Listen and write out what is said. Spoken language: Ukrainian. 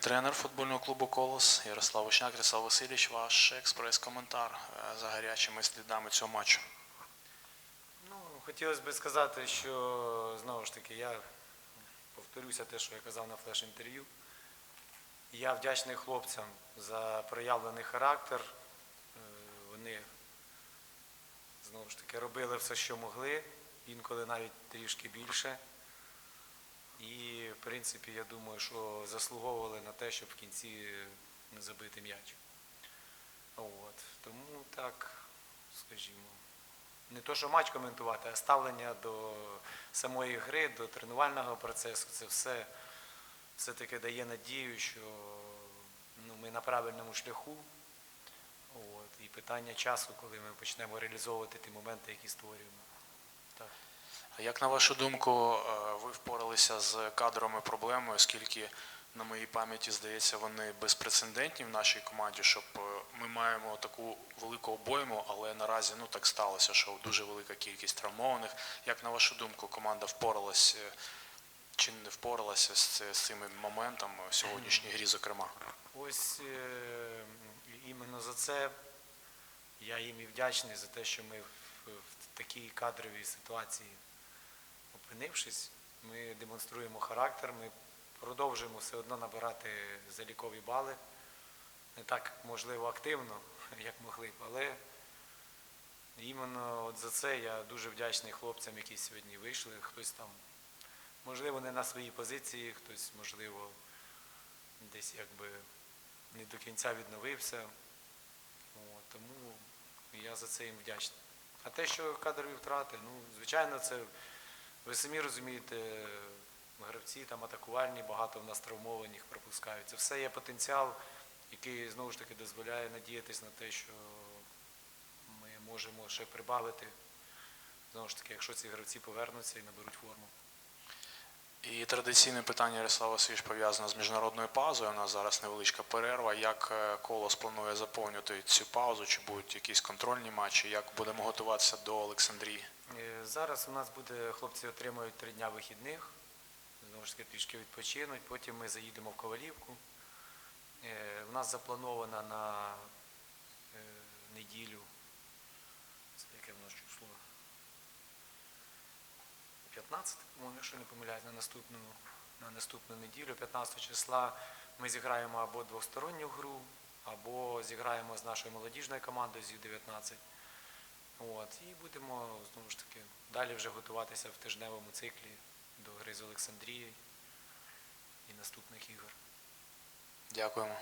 тренер футбольного клубу Колос Ярослав Вишняк, Ярослав Васильович, ваш експрес-коментар е, за гарячими слідами цього матчу. Ну, хотілося б сказати, що знову ж таки я повторюся те, що я казав на флеш-інтерв'ю. Я вдячний хлопцям за проявлений характер. Е, Вони знову ж таки робили все, що могли, інколи навіть трішки більше. І, принципі, я думаю, що заслуговували на те, щоб в кінці не забити м'яч. От. Тому так, скажімо, не то, що матч коментувати, а ставлення до самої гри, до тренувального процесу, це все все-таки дає надію, що ну, ми на правильному шляху. От. І питання часу, коли ми почнемо реалізовувати ті моменти, які створюємо. Так. Як на вашу думку, е, ви впоралися з кадровими проблемами, оскільки на моїй пам'яті здається, вони безпрецедентні в нашій команді, щоб е, ми маємо таку велику обойму, але наразі ну так сталося, що дуже велика кількість травмованих. Як на вашу думку, команда впоралась е, чи не впоралася з, з цими моментами в сьогоднішній грі, зокрема? Ось іменно за це я їм і вдячний за те, що ми в, такій кадровій ситуації опинившись, ми демонструємо характер, ми продовжуємо все одно набирати залікові бали. Не так, можливо, активно, як могли б, але іменно от за це я дуже вдячний хлопцям, які сьогодні вийшли. Хтось там, можливо, не на своїй позиції, хтось, можливо, десь якби не до кінця відновився. Тому я за це їм вдячний. А те, що кадрові втрати, ну, звичайно, це ви самі розумієте, гравці там атакувальні, багато в нас травмованих пропускають. Це все є потенціал, який знову ж таки дозволяє надіятися на те, що ми можемо ще прибавити. Знову ж таки, якщо ці гравці повернуться і наберуть форму. І традиційне питання Ярослава Васильович пов'язане з міжнародною паузою. У нас зараз невеличка перерва. Як е, колос планує заповнювати цю паузу? Чи будуть якісь контрольні матчі? Як будемо готуватися до Олександрії? Е, Зараз у нас буде, хлопці отримують три дня вихідних, знову ж таки трішки відпочинуть, потім ми заїдемо в Ковалівку. Е, У нас заплановано на неділю, це яке в нас число? 15, по-моєму, якщо не помиляюсь, на наступну, на наступну неділю, 15 числа, ми зіграємо або двосторонню гру, або зіграємо з нашою молодіжною командою з Ю-19. От, і будемо знову ж таки далі вже готуватися в тижневому циклі до гри з Олександрією і наступних ігор. Дякуємо.